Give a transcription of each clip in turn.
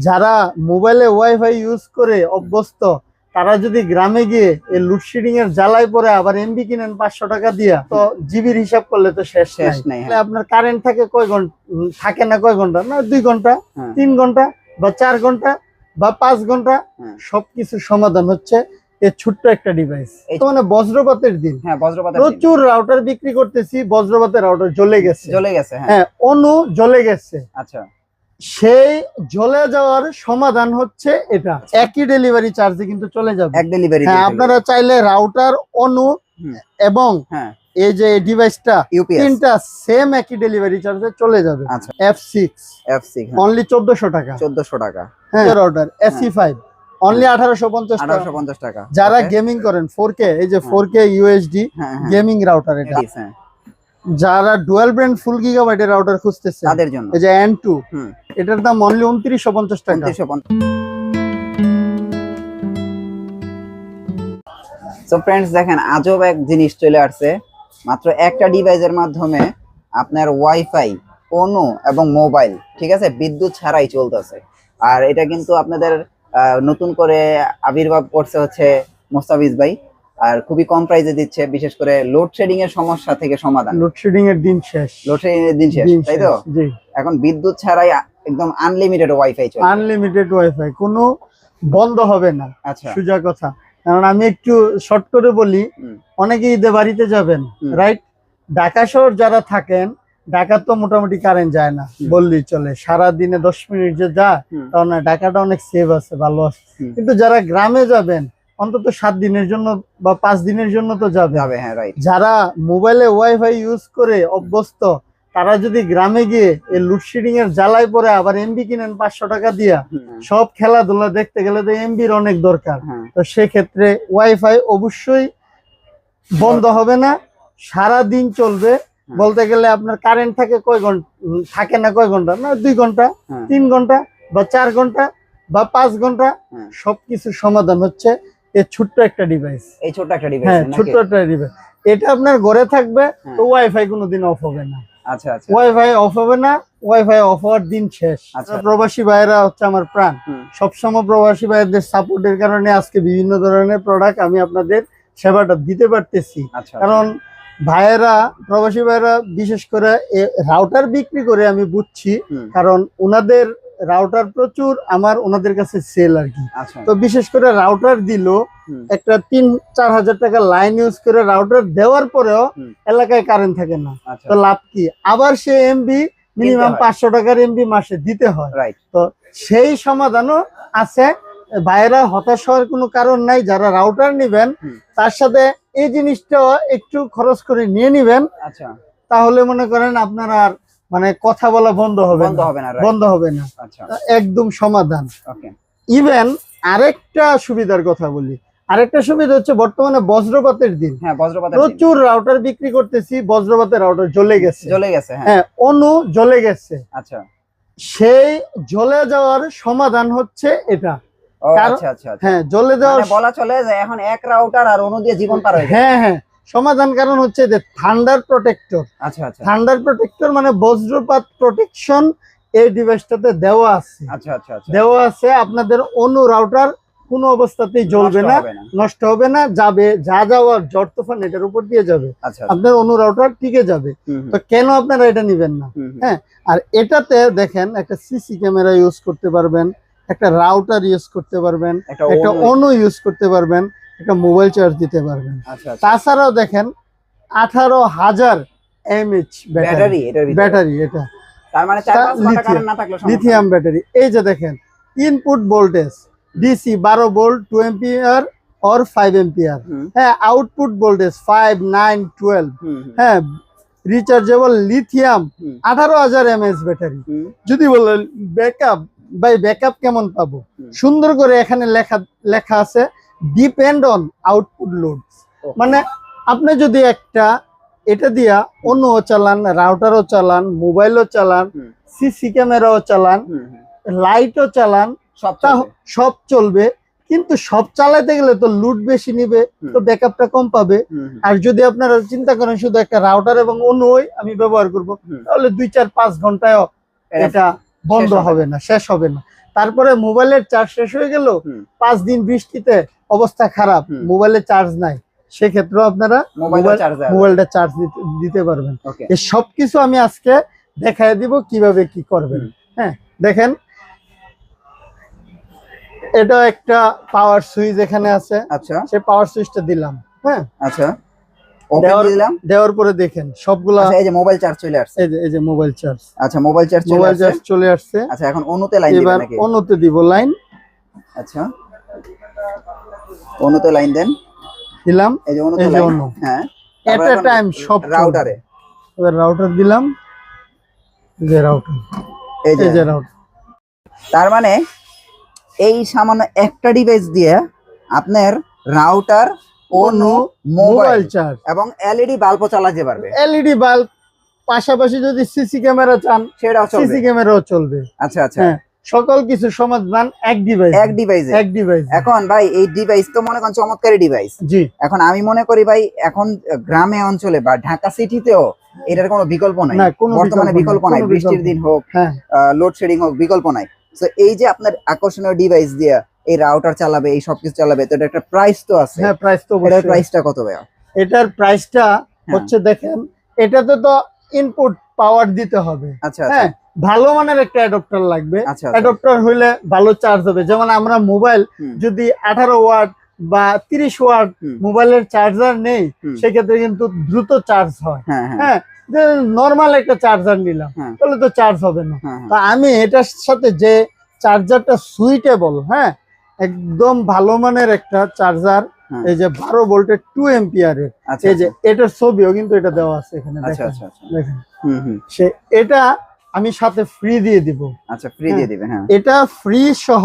যারা মোবাইলে wifi use করে অভ্যস্ত তারা যদি গ্রামে গিয়ে এই লোডশেডিং এর জ্বালায় পরে আবার এমবি কিনেন পাঁচশো টাকা দিয়া তো জিবির হিসাব করলে তো শেষ শেষ নাই হ্যাঁ। আপনার কারেন্ট থাকে কয় ঘণ্টা থাকে না কয় ঘণ্টা? না দুই ঘণ্টা হ্যাঁ। তিন ঘণ্টা বা চার ঘণ্টা বা পাঁচ ঘণ্টা হ্যাঁ। সবকিছু সমাধান হচ্ছে এই ছোট্ট একটা ডিভাইস মানে বজ্রপাতের দিন। হ্যাঁ প্রচুর রাউটার বিক্রি করতেছি বজ্রপাতের রাউটার জ্বলে গেছে। জ্বলে গেছে হ্যাঁ। অনু জ্বলে গেছে। আচ্ছা। সেই জ্বলে যাওয়ার সমাধান হচ্ছে এটা। একই ডেলিভারি চার্জে কিন্তু চলে যাবে। এক ডেলিভারি হ্যাঁ আপনারা চাইলে রাউটার অনু এবং হ্যাঁ। এই যে ডিভাইসটা তিনটা সেম একই ডেলিভারি চার্জে চলে যাবে। আচ্ছা। এফ সিক্স এফসি অনলি চোদ্দশো টাকা। 1400 টাকা। হ্যাঁ। রাউটার এসি ফাইভ অনলি আঠারোশো পঞ্চাশ টাকা। 1850 টাকা। যারা গেমিং করেন ফোর কে এই যে হ্যাঁ। Four K USD gaming router এটা। যারা ডুয়াল ব্র্যান্ড ফুল গিগাবাইটের রাউটার খুঁজতেছে তাদের জন্য। এই যে এন টু এটার দাম অনলি উনত্রিশশো পঞ্চাশ টাকা। 2950 সো ফ্রেন্ডস দেখেন আজব এক জিনিস চলে আসছে। মাত্র একটা ডিভাইসের মাধ্যমে আপনার ওয়াইফাই কোনো এবং মোবাইল ঠিক আছে? বিদ্যুৎ ছাড়াই চলতেছে। আর এটা কিন্তু আপনাদের আহ, নতুন করে আবির্ভাব করছে হচ্ছে মোস্তাফিজ ভাই। আর খুবই কম প্রাইসে দিচ্ছে বিশেষ করে লোডশেডিং এর সমস্যা থেকে সমাধান। লোডশেডিং এর দিন শেষ। লোডশেডিং এর দিন শেষ তাই তো? জি। এখন বিদ্যুৎ ছাড়াই একদম আনলিমিটেড ওয়াইফাই চলে আনলিমিটেড ওয়াইফাই কোনো বন্ধ হবে না। আচ্ছা। সোজা কথা। কারণ আমি একটু শর্ট করে বলি। অনেকে ঈদে বাড়িতে যাবেন রাইট ঢাকা শহর যারা থাকেন ঢাকা তো মোটামুটি কারেন্ট যায় না হুম। বললেই চলে। সারা দিনে দশ মিনিট যে যায় হুম। কারণ ঢাকাটা অনেক সেভ আছে ভালো আছে। কিন্তু যারা গ্রামে যাবেন অন্তত সাত দিনের জন্য বা পাঁচ দিনের জন্য তো যাবে। যাবে হ্যাঁ রাইট যারা মোবাইলে ওয়াইফাই ইউজ করে অভ্যস্ত তারা যদি গ্রামে গিয়ে এই লোডশেডিং এর জ্বালায় পরে আবার এমবি কিনেন পাঁচশো টাকা দিয়া সব খেলাধুলা দেখতে গেলে তো এমবির অনেক দরকার। হ্যাঁ। তো সেক্ষেত্রে ওয়াইফাই অবশ্যই বন্ধ হবে না সারা দিন চলবে বলতে গেলে আপনার কারেন্ট থাকে কয় ঘণ্টা থাকে না কয় ঘণ্টা না দুই ঘণ্টা হ্যাঁ। তিন ঘণ্টা বা চার ঘণ্টা বা পাঁচ ঘণ্টা হ্যাঁ। সবকিছু সমাধান হচ্ছে। এই ছোট্ট একটা ডিভাইস এই ছোট্ট একটা ডিভাইস হ্যাঁ ছোট্ট একটা ডিভাইস এটা আপনার ঘরে থাকবে হ্যাঁ। তো ওয়াইফাই কোনোদিন অফ হবে না। আচ্ছা আচ্ছা। ওয়াইফাই অফ হবে না ওয়াইফাই অফ হওয়ার দিন শেষ। আচ্ছা। প্রবাসী ভাইয়েরা হচ্ছে আমার প্রাণ। সবসময় প্রবাসী ভাইদের সাপোর্টের কারণে আজকে বিভিন্ন ধরনের প্রোডাক্ট আমি আপনাদের সেবাটা দিতে পারতেছি। আচ্ছা কারণ ভাইয়েরা প্রবাসী ভাইয়েরা বিশেষ করে রাউটার বিক্রি করে আমি বুঝছি। কারণ ওনাদের রাউটার প্রচুর আমার ওনাদের কাছে সেল আর কি। আচ্ছা। তো বিশেষ করে রাউটার দিল একটা তিন চার হাজার টাকা লাইন ইউজ করে রাউটার দেওয়ার পরেও এলাকায় কারেন্ট থাকে না। আচ্ছা। তো লাভ কি? আবার সে এমবি মিনিমাম পাঁচশো টাকার এমবি মাসে দিতে হয়। রাইট সেই সমাধানও আছে। বাইরা হতাশ হওয়ার কোনো কারণ নাই যারা রাউটার নিবেন তার সাথে এই জিনিসটাও একটু খরচ করে নিয়ে নিবেন। আচ্ছা। তাহলে মনে করেন আপনার আর মানে কথা বলা বন্ধ হবে বন্ধ হবে না বন্ধ হবে না। আচ্ছা। একদম সমাধান। ইভেন আরেকটা সুবিধার কথা বলি। আরেকটা সুবিধা হচ্ছে বর্তমানে বজ্রপাতের দিন। হ্যাঁ প্রচুর রাউটার বিক্রি করতেছি বজ্রপাতের রাউটার জ্বলে গেছে। জ্বলে গেছে হ্যাঁ। হ্যাঁ অনু জ্বলে গেছে। আচ্ছা। সেই জ্বলে যাওয়ার সমাধান হচ্ছে এটা। আচ্ছা আচ্ছা আচ্ছা। হ্যাঁ জ্বলে যাওয়ার মানে বলা চলে যে এখন এক রাউটার আর অনু দিয়ে জীবন পার হয়ে হ্যাঁ হ্যাঁ। সমাধান কারণ হচ্ছে যে থান্ডার প্রোটেক্টর আচ্ছা আচ্ছা। থান্ডার প্রোটেক্টর মানে বজ্রপাত প্রোটেকশন এই ডিভাইসটাতে দেওয়া আছে। আচ্ছা আচ্ছা আচ্ছা। দেওয়া আছে আপনাদের অনু রাউটার কোনো অবস্থাতেই জ্বলবে না নষ্ট হবে না যাবে যা যাওয়ার ঝড় তুফান এটার উপর দিয়ে যাবে। আচ্ছা আপনার অনু রাউটার টিকে যাবে। তো কেন আপনারা এটা নিবেন না। হ্যাঁ, আর এটাতে দেখেন একটা সিসি ক্যামেরা ইউজ করতে পারবেন একটা রাউটার ইউজ করতে পারবেন একটা অনু ইউজ করতে পারবেন। একটা মোবাইল চার্জ দিতে পারবেন। আচ্ছা আচ্ছা। তাছাড়াও দেখেন আঠারো হাজার এমএইচ ব্যাটারি ব্যাটারি ব্যাটারি এটা। তার মানে লিথিয়াম ব্যাটারি এই যে দেখেন ইনপুট ভোল্টেজ ডিসি বারো volt two ampere or five ampere হ্যাঁ output voltage five nine twelve হ্যাঁ রিচার্জেবল লিথিয়াম আঠারো হাজার এমএএচ ব্যাটারি যদি বলেন ব্যাকআপ ভাই ব্যাকআপ কেমন পাবো? সুন্দর করে এখানে লেখা লেখা আছে ডিপেন্ড অন আউটপুট লোড মানে আপনি যদি একটা এটা দিয়া অন্য চালান রাউটারও চালান মোবাইলও চালান সিসি ক্যামেরাও চালান। লাইটও চালান সব চলবে। সব চলবে। কিন্তু সব চালাতে গেলে তো লুট বেশি নিবে। তো ব্যাকআপটা কম পাবে। আর যদি আপনারা চিন্তা করেন শুধু একটা রাউটার এবং অন্যই আমি ব্যবহার করব তাহলে দুই চার পাঁচ ঘন্টায় এটা বন্ধ হবে না। শেষ হবে না। তারপরে মোবাইলের চার্জ শেষ হয়ে গেল পাঁচ দিন বৃষ্টিতে অবস্থা খারাপ মোবাইলে চার্জ নাই। সেক্ষেত্রেও আপনারা মোবাইলটা চার্জ দিতে পারবেন। সবকিছু আমি আজকে দেখাই দিব কীভাবে কি করবেন। হ্যাঁ দেখেন। এটা একটা পাওয়ার সুইচ এখানে আছে। আচ্ছা। সে পাওয়ার সুইচটা দিলাম। হ্যাঁ। আচ্ছা। দেওয়ার- দিলাম। দেওয়ার পরে দেখেন সবগুলা আচ্ছা এই যে মোবাইল চার্জ চলে আসছে। এই যে মোবাইল চার্জ আচ্ছা মোবাইল চার্জ মোবাইল চার্জ চলে আসছে। আচ্ছা এখন অনুতে লাইন দিবেন নাকি? অন্যতে দিব লাইন আচ্ছা। অনুতে লাইন দেন। দিলাম। এই যে অনুতে লাইন। হ্যাঁ। এট এ টাইম সব রাউটারে। এবার রাউটার দিলাম। যে রাউটার। এই যে রাউটার। তার মানে এই সামান্য একটা ডিভাইস দিয়ে আপনার রাউটার অনু মোবাইল চার্জ। এবং এলইডি বাল্বও চালাতে পারবে। এলইডি বাল্ব পাশাপাশি যদি সিসি ক্যামেরা চান সেটাও চলবে। সিসি ক্যামেরাও চলবে। আচ্ছা আচ্ছা। হ্যাঁ। সকল কিছু সমাধান এক ডিভাইস এক ডিভাইসে এক ডিভাইস এখন ভাই এই ডিভাইস তো মনে করেন চমৎকারী ডিভাইস জি। এখন আমি মনে করি ভাই এখন গ্রামে অঞ্চলে বা ঢাকা সিটিতেও এটার কোনো বিকল্প নাই। বর্তমানে বিকল্প নাই বৃষ্টির দিন হোক হ্যাঁ। লোডশেডিং হোক বিকল্প নাই। তো এই যে আপনার আকর্ষণীয় ডিভাইস দিয়ে এই রাউটার চালাবে এই সবকিছু চালাবে তো এটা একটা প্রাইস তো আছে। হ্যাঁ প্রাইস তো এটার প্রাইসটা কত ভাইয়া? এটার প্রাইসটা হচ্ছে দেখেন এটাতে তো ইনপুট পাওয়ার দিতে হবে। আচ্ছা আচ্ছা। হ্যাঁ ভালো মানের একটা অ্যাডাপ্টার লাগবে। আচ্ছা আচ্ছা। অ্যাডাপ্টার হইলে ভালো চার্জ হবে। যেমন আমরা মোবাইল যদি আঠারো ওয়াট বা তিরিশ ওয়াট মোবাইলের চার্জার নেই সেক্ষেত্রে কিন্তু দ্রুত চার্জ হয়। হ্যাঁ হ্যাঁ। হ্যাঁ যে নর্মাল একটা চার্জার নিলাম হ্যাঁ। তাহলে তো চার্জ হবে না। হ্যাঁ। আমি এটার সাথে যে চার্জারটা সুইটেবল হ্যাঁ একদম ভালো মানের একটা চার্জার। এই যে বারো ভোল্টের টু এম্পিয়ারের আচ্ছা এই যে এটার ছবিও কিন্তু এটা দেওয়া আছে এখানে আচ্ছা দেখেন আচ্ছা আচ্ছা। দেখেন। হুম হুম। সে এটা আমি সাথে ফ্রি দিয়ে দিব। আচ্ছা ফ্রি দিয়ে দিবেন হ্যাঁ। এটা ফ্রি সহ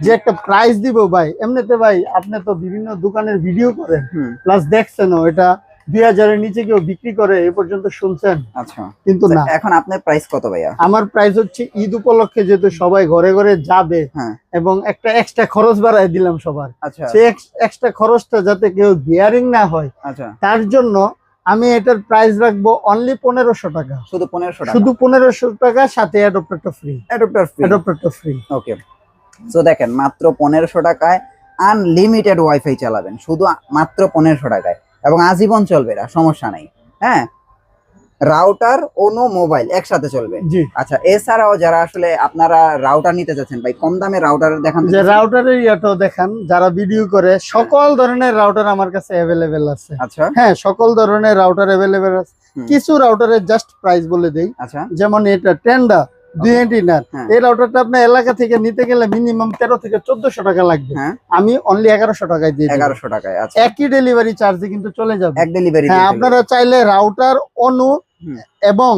যে একটা প্রাইস দিব ভাই এমনিতে ভাই আপনি তো বিভিন্ন দোকানের ভিডিও করেন প্লাস দেখছেনও এটা দুই হাজারের নিচে কেউ বিক্রি করে এ পর্যন্ত শুনছেন। আচ্ছা। কিন্তু না। এখন আপনার প্রাইস কত ভাইয়া? আমার প্রাইস হচ্ছে ঈদ উপলক্ষে যেহেতু সবাই ঘরে ঘরে যাবে হ্যাঁ। এবং একটা এক্সট্রা খরচ বাড়ায় দিলাম সবার। আচ্ছা। সেই এক্সট্রা খরচটা যাতে কেউ বিয়ারিং না হয় আচ্ছা। তার জন্য আমি এটার প্রাইস রাখব অনলি পনেরোশো টাকা। শুধু পনেরোশো শুধু পনেরোশো টাকা সাথে অ্যাডপ্টারটা ফ্রি অ্যাডাপ্টার ফ্রি অ্যাডপ্টারটা ফ্রি ওকে সো দেখেন মাত্র পনেরোশো টাকায় আনলিমিটেড ওয়াইফাই চালাবেন। শুধু মাত্র পনেরোশো টাকায়। এবং আজীবন চলবে এটা সমস্যা নেই। হ্যাঁ? রাউটার অনো মোবাইল একসাথে চলবে। জি। আচ্ছা এছাড়াও যারা আসলে আপনারা রাউটার নিতে চাচ্ছেন ভাই কম দামে রাউটার দেখান যে। রাউটারের ইয়াটাও দেখান যারা ভিডিও করে সকল ধরনের রাউটার আমার কাছে অ্যাভেলেবেল আছে। আচ্ছা। হ্যাঁ সকল ধরনের রাউটার অ্যাভেলেবেল আছে। কিছু রাউটারের জাস্ট প্রাইস বলে দেই। আচ্ছা। যেমন এটা টেন্ডা হ্যাঁ। এই রাউটারটা আপনার এলাকা থেকে নিতে গেলে মিনিমাম তেরো থেকে চোদ্দশো টাকা লাগবে। হ্যাঁ। আমি অনলি এগারোশো টাকায় দিয়ে এগারোশো টাকায় আচ্ছা। একই ডেলিভারি চার্জে কিন্তু চলে যাবে। এক ডেলিভারি হ্যাঁ আপনারা চাইলে রাউটার অনু এবং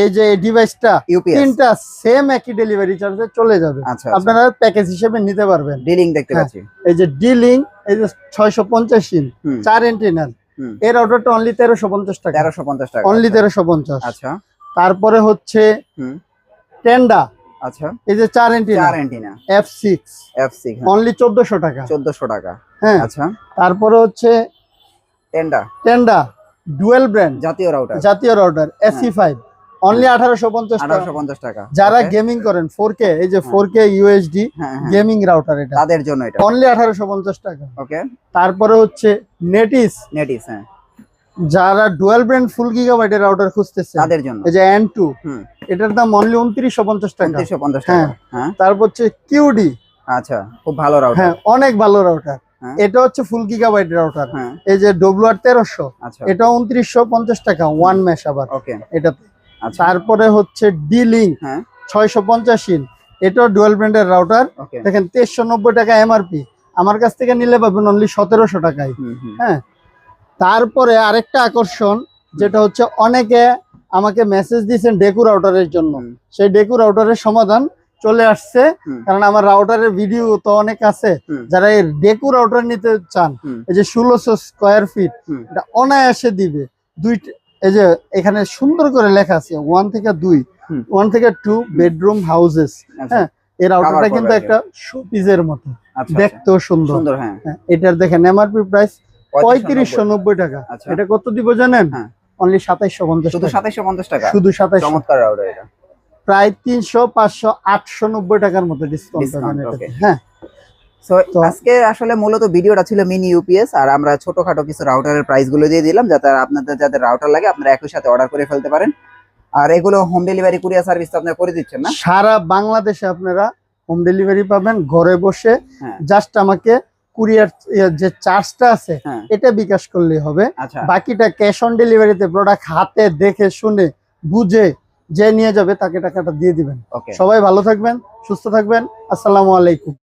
এই যে ডিভাইসটা তিনটা সেম একই ডেলিভারি চার্জে চলে যাবে। আচ্ছা আপনারা প্যাকেজ হিসেবে নিতে পারবেন। ডিলিং দেখতে। পাচ্ছি। এই যে ডিলিং এই যে ছয়শো পঞ্চাশ ইন চার এন্টিনার এর অর্ডারটা অনলি তেরোশো পঞ্চাশ টাকা। তেরোশো পঞ্চাশ টাকা অনলি আচ্ছা। তেরোশো পঞ্চাশ। আচ্ছা। তারপরে হচ্ছে টেন্ডা আচ্ছা। এই যে চার এন্টিনার চার antenna F six F six only চোদ্দশো টাকা। চোদ্দশো টাকা। হ্যাঁ। আচ্ছা। তারপরে হচ্ছে টেন্ডা টেন্ডা ডুয়েল ব্র্যান্ড জাতীয় রাউটার জাতীয় রাউটার এসি ফাইভ অনলি আঠারোশো পঞ্চাশ টাকা। আঠারোশো পঞ্চাশ টাকা। যারা গেমিং করেন ফোর কে এই যে। Four K USD gaming router এটা। তাদের জন্য এটা। অনলি আঠারোশো পঞ্চাশ টাকা। ওকে তারপরে হচ্ছে নেটিস নেটিস হ্যাঁ। যারা ডুয়েল ব্র্যান্ড ফুল গিগাবাইটের রাউটার খুঁজতেছে তাদের জন্য। এই যে এন টু হুম। এটার দাম অনলি উনত্রিশশো পঞ্চাশ টাকা। উনত্রিশশো পঞ্চাশ হ্যাঁ। টাকা। হ্যাঁ। তারপর হচ্ছে কিউডি আচ্ছা খুব ভালো রাউটার হ্যাঁ অনেক ভালো রাউটার হ্যাঁ। এটা হচ্ছে ফুল গিগাবাইট রাউটার এই যে ডব্লু আর তেরোশো আচ্ছা। এটা উনত্রিশশো পঞ্চাশ টাকা ওয়ান ম্যাশ আবার। এটাতে। আচ্ছা। তারপরে হচ্ছে ডি লিঙ্ক হ্যাঁ। ছয়শো পঞ্চাশ ইন এটাও ডুয়েল ব্র্যান্ডের রাউটার দেখেন তেইশশো নব্বই টাকা এমআরপি আমার কাছ থেকে নিলে পাবেন অনলি সতেরোশো টাকায়। হ্যাঁ। তারপরে আরেকটা আকর্ষণ যেটা হচ্ছে অনেকে আমাকে মেসেজ দিয়েছেন ডেকু রাউটারের জন্য। সেই ডেকু রাউটারের সমাধান চলে আসছে। কারণ আমার রাউটারের ভিডিও তো অনেক আছে। যারা এই ডেকু রাউটার নিতে চান এই যে ষোলোশো স্কোয়ার ফিট এটা অনায়াসে দিবে। দুই এই যে এখানে সুন্দর করে লেখা আছে ওয়ান থেকে দুই। ওয়ান থেকে টু বেডরুম হাউসেস আচ্ছা। হ্যাঁ এই রাউটারটা কিন্তু। একটা শোপিসের মতো। আচ্ছা আচ্ছা। দেখতেও সুন্দর। সুন্দর হ্যাঁ। হ্যাঁ, এটার দেখেন এমআরপি প্রাইস পঁয়ত্রিশশো নব্বই টাকা। আচ্ছা। এটা কত দিব জানেন? হ্যাঁ। অনলি সাতাইশশো পঞ্চাশ শুধু টাকা। সাতাইশশো পঞ্চাশ টাকা? শুধু সাতাইশশো। চমৎকার রাউটার এটা। প্রায় তিনশো পাঁচশো আটশো নব্বই টাকার মতো ডিসকাউন্ট. হ্যাঁ। তো- আজকে আসলে মূলত ভিডিওটা ছিল মিনি ইউপিএস আর আমরা ছোটখাটো কিছু রাউটারের প্রাইসগুলো দিয়ে দিলাম যাতে আপনাদের যাদের রাউটার লাগে আপনারা একই সাথে অর্ডার করে ফেলতে পারেন। আর এগুলো হোম ডেলিভারি কুরিয়ার সার্ভিস তো আপনারা করে দিচ্ছেন না? সারা বাংলাদেশে আপনারা হোম ডেলিভারি পাবেন ঘরে বসে হ্যাঁ। জাস্ট আমাকে কুরিয়ার যে চার্জটা আছে হ্যাঁ। এটা বিকাশ করলে হবে। আচ্ছা। বাকিটা ক্যাশ অন ডেলিভারিতে প্রোডাক্ট হাতে দেখে শুনে বুঝে যে নিয়ে যাবে তাকে টাকাটা দিয়ে দিবেন। সবাই ভালো থাকবেন সুস্থ থাকবেন। আসসালামু আলাইকুম।